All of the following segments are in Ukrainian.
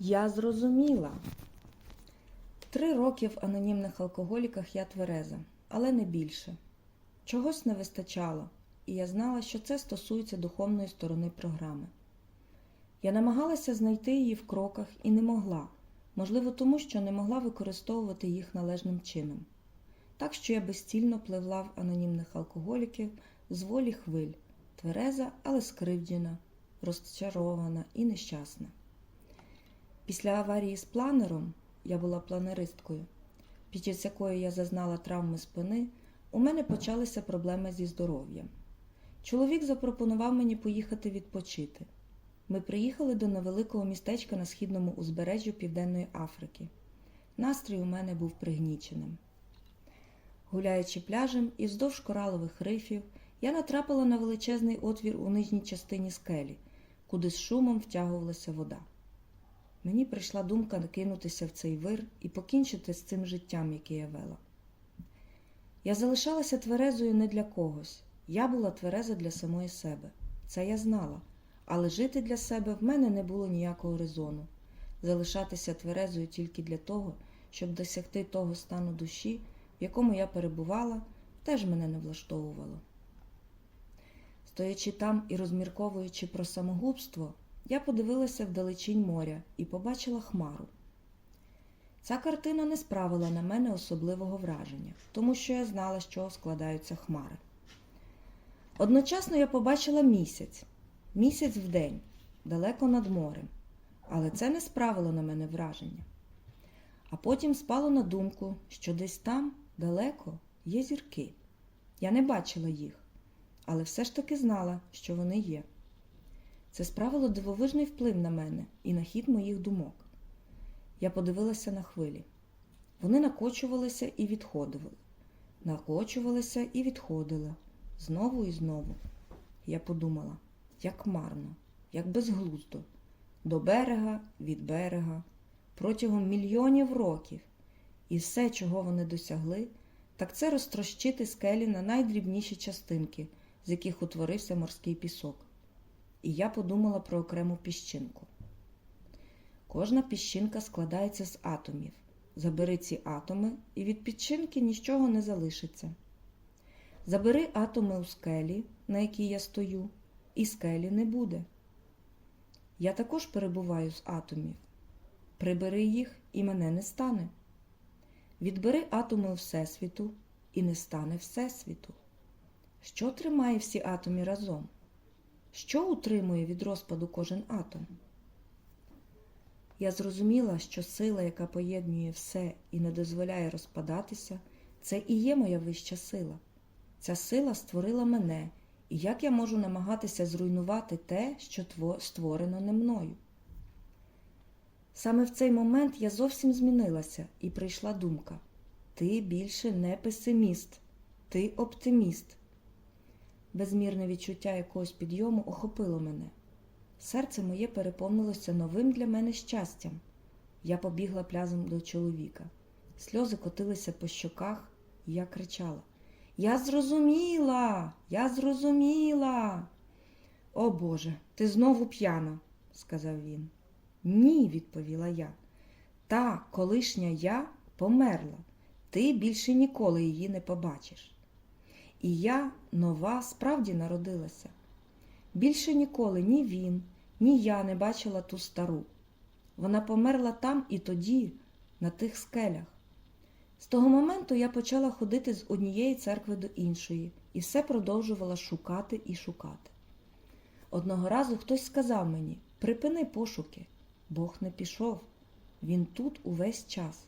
Я зрозуміла. Три роки в анонімних алкоголіках я твереза, але не більше. Чогось не вистачало, і я знала, що це стосується духовної сторони програми. Я намагалася знайти її в кроках і не могла, можливо, тому що не могла використовувати їх належним чином. Так що я безцільно пливла в анонімних алкоголіків з волі хвиль, твереза, але скривджена, розчарована і нещасна. Після аварії з планером я була планеристкою, під час якої я зазнала травми спини, у мене почалися проблеми зі здоров'ям. Чоловік запропонував мені поїхати відпочити. Ми приїхали до невеликого містечка на східному узбережжі Південної Африки. Настрій у мене був пригніченим. Гуляючи пляжем і вздовж коралових рифів, я натрапила на величезний отвір у нижній частині скелі, куди з шумом втягувалася вода. Мені прийшла думка кинутися в цей вир і покінчити з цим життям, яке я вела. Я залишалася тверезою не для когось. Я була твереза для самої себе. Це я знала, але жити для себе в мене не було ніякого резону. Залишатися тверезою тільки для того, щоб досягти того стану душі, в якому я перебувала, теж мене не влаштовувало. Стоячи там і розмірковуючи про самогубство, я подивилася вдалечінь моря і побачила хмару. Ця картина не справила на мене особливого враження, тому що я знала, з чого складаються хмари. Одночасно я побачила місяць, місяць вдень, далеко над морем, але це не справило на мене враження. А потім спало на думку, що десь там, далеко, є зірки. Я не бачила їх, але все ж таки знала, що вони є. Це справило дивовижний вплив на мене і на хід моїх думок. Я подивилася на хвилі. Вони накочувалися і відходили, накочувалися і відходили, знову і знову. Я подумала, як марно, як безглуздо, до берега, від берега, протягом мільйонів років, і все, чого вони досягли, так це розтрощити скелі на найдрібніші частинки, з яких утворився морський пісок і я подумала про окрему піщинку. Кожна піщинка складається з атомів. Забери ці атоми, і від піщинки нічого не залишиться. Забери атоми у скелі, на якій я стою, і скелі не буде. Я також перебуваю з атомів. Прибери їх, і мене не стане. Відбери атоми у Всесвіту, і не стане Всесвіту. Що тримає всі атоми разом? Що утримує від розпаду кожен атом? Я зрозуміла, що сила, яка поєднує все і не дозволяє розпадатися, це і є моя вища сила. Ця сила створила мене, і як я можу намагатися зруйнувати те, що створено не мною. Саме в цей момент я зовсім змінилася і прийшла думка: ти більше не песиміст, ти оптиміст. Безмірне відчуття якогось підйому охопило мене. Серце моє переповнилося новим для мене щастям. Я побігла плязом до чоловіка. Сльози котилися по щоках, і я кричала: Я зрозуміла, я зрозуміла. О Боже, ти знову п'яна, сказав він. Ні, відповіла я. Та колишня я померла. Ти більше ніколи її не побачиш. І я, нова, справді народилася. Більше ніколи ні він, ні я не бачила ту стару. Вона померла там і тоді, на тих скелях. З того моменту я почала ходити з однієї церкви до іншої і все продовжувала шукати і шукати. Одного разу хтось сказав мені припини пошуки, Бог не пішов, він тут увесь час.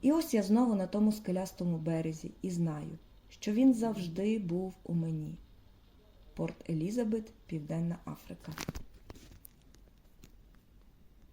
І ось я знову на тому скелястому березі і знаю що він завжди був у мені. Порт Елізабет, Південна Африка.